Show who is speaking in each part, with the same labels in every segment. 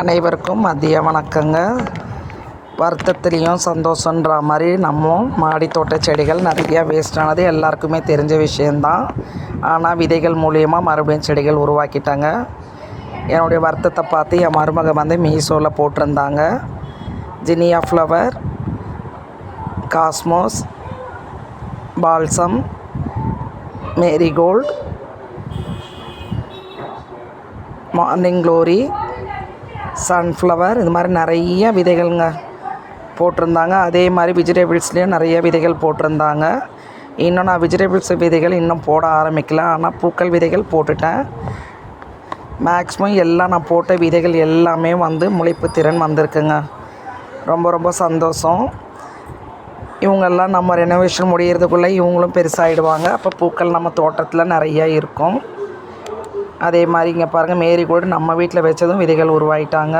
Speaker 1: அனைவருக்கும் மதிய வணக்கங்க. வருத்தத்துலேயும் சந்தோஷன்ற மாதிரி நம்ம மாடி தோட்ட செடிகள் நிறையா வேஸ்டானது எல்லாருக்குமே தெரிஞ்ச விஷயந்தான் ஆனால் விதைகள் மூலியமாக மறுபடியும் செடிகள் உருவாக்கிட்டாங்க. என்னுடைய வருத்தத்தை பார்த்து என் மருமக வந்து மீஷோவில் போட்டிருந்தாங்க. Zinnia flower cosmos balsam marigold morning glory sunflower இது மாதிரி நிறைய விதைகள்ங்க போட்டிருந்தாங்க. அதே மாதிரி வெஜிடபிள்ஸ்லேயும் நிறைய விதைகள் போட்டிருந்தாங்க. இன்னும் நான் வெஜிடபிள்ஸ் விதைகள் இன்னும் போட ஆரம்பிக்கல. ஆனால் பூக்கள் விதைகள் போட்டுட்டேன். மேக்ஸிமம் எல்லாம் நான் போட்ட விதைகள் எல்லாமே வந்து முளைப்பு திறன் வந்திருக்குங்க. ரொம்ப ரொம்ப சந்தோஷம். இவங்கெல்லாம் நம்ம ரெனோவேஷன் முடியறதுக்குள்ளே இவங்களும் பெருசாகிடுவாங்க அப்போ பூக்கள் நம்ம தோட்டத்தில் நிறைய இருக்கும். அதே மாதிரி இங்கே பாருங்கள் மேரிகோல்டு நம்ம வீட்டில் வச்சதும் விதைகள் உருவாயிட்டாங்க.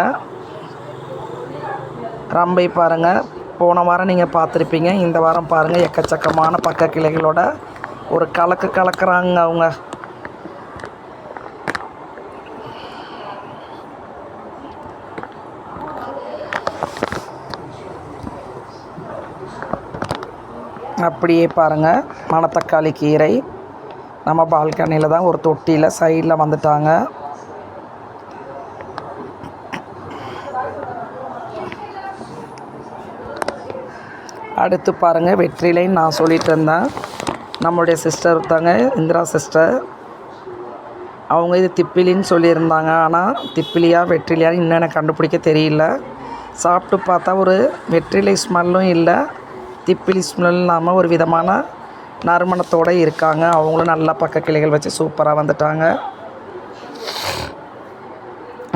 Speaker 1: ரம்பை பாருங்கள் போன வாரம் நீங்கள் பார்த்துருப்பீங்க. இந்த வாரம் பாருங்கள் எக்கச்சக்கமான பக்க கிளைகளோட ஒரு கலக்கு கலக்குறாங்க அவங்க. அப்படியே பாருங்கள் மணத்தக்காளி கீரை. நம்ம பால்கனியில் தான் ஒரு தொட்டியில் சைடில் வந்துட்டாங்க. அடுத்து பாருங்கள் வெற்றிலைன்னு நான் சொல்லிட்டு இருந்தேன். நம்மளுடைய சிஸ்டர் ஒருத்தாங்க இந்திரா சிஸ்டர் அவங்க இது திப்பிலின்னு சொல்லியிருந்தாங்க. ஆனால் திப்பிலியா வெற்றிலையான்னு இன்னும் எனக்கு கண்டுபிடிக்க தெரியல. சாப்பிட்டு பார்த்தா ஒரு வெற்றிலை ஸ்மெல்லும் இல்லை. திப்பிலி ஸ்மெல் இல்லாமல் ஒரு விதமான நறுமணத்தோடு இருக்காங்க. அவங்களும் நல்லா பக்க கிளைகள் வச்சு சூப்பராக வந்துட்டாங்க.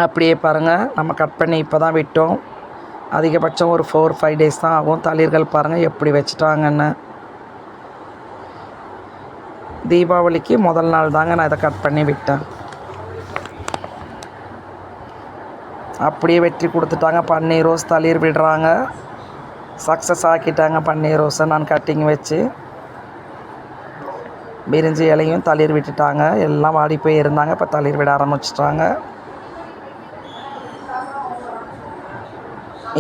Speaker 1: அப்படியே பாருங்கள் நம்ம கட் பண்ணி இப்போ தான் விட்டோம். அதிகபட்சம் ஒரு ஃபோர் ஃபைவ் டேஸ் தான் ஆகும். தளிர்கள் பாருங்கள் எப்படி வச்சுட்டாங்கன்னு. தீபாவளிக்கு முதல் நாள் தாங்க நான் இதை கட் பண்ணி விட்டேன். அப்படியே வெற்றி கொடுத்துட்டாங்க. பன்னீர் ரோஸ் தளிர் விடுறாங்க. சக்ஸஸ் ஆக்கிட்டாங்க பன்னீர் ரோஸை நான் கட்டிங் வச்சு. பிரிஞ்சு இலையும் தளிர் விட்டுட்டாங்க. எல்லாம் வாடி போய் இருந்தாங்க. இப்போ தளிர் விட ஆரம்பிச்சிட்டாங்க.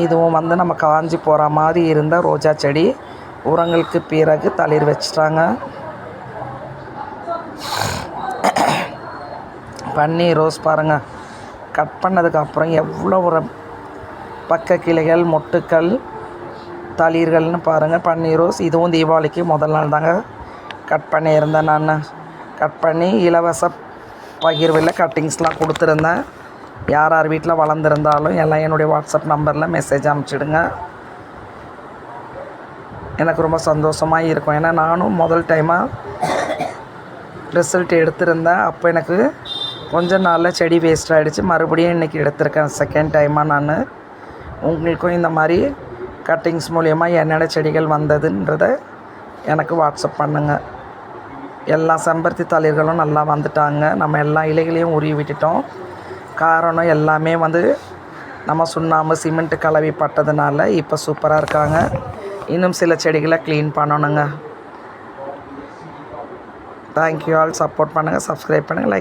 Speaker 1: இதுவும் வந்து நம்ம காஞ்சி போகிற மாதிரி இருந்த ரோஜா செடி உரங்களுக்கு பிறகு தளிர் வச்சிட்டாங்க. பன்னீர் ரோஸ் பாருங்கள் கட் பண்ணதுக்கப்புறம் எவ்வளோ ஒரு பக்க கிளைகள் மொட்டுக்கள் தளிர்கள்னு பாருங்கள் பன்னீர் ரோஸ். இதுவும் தீபாவளிக்கு முதல் நாள் தாங்க. கட் பண்ணியிருந்தேன் நான். கட் பண்ணி இலவச பகிர்வில் கட்டிங்ஸ்லாம் கொடுத்துருந்தேன். யார் யார் வீட்டில் வளர்ந்துருந்தாலும் எல்லாம் என்னுடைய வாட்ஸ்அப் நம்பரில் மெசேஜ் அனுப்பிச்சிடுங்க. எனக்கு ரொம்ப சந்தோஷமாக இருக்கும். ஏன்னா நானும் முதல் டைமாக ரிசல்ட் எடுத்திருந்தேன். அப்போ எனக்கு கொஞ்ச நாளில் செடி வேஸ்ட் ஆகிடுச்சு மறுபடியும் இன்றைக்கி எடுத்திருக்கேன். செகண்ட் டைமாக நான். உங்களுக்கும் இந்த மாதிரி கட்டிங்ஸ் மூலயமா என்னென்ன செடிகள் வந்ததுன்றத எனக்கு வாட்ஸ்அப் பண்ணுங்கள் எல்லா செம்பருத்தி தளிர்களும் நல்லா வந்துட்டாங்க. நம்ம எல்லா இலைகளையும் உருவி விட்டுட்டோம். காரணம் எல்லாமே வந்து நம்ம சுண்ணாம்பு சிமெண்ட்டு கலவி பட்டதுனால இப்போ சூப்பராக இருக்காங்க. இன்னும் சில செடிகளை க்ளீன் பண்ணணுங்க. தேங்க்யூ ஆல் சப்போர்ட் பண்ணுங்கள் சப்ஸ்கிரைப் பண்ணுங்கள் லைக்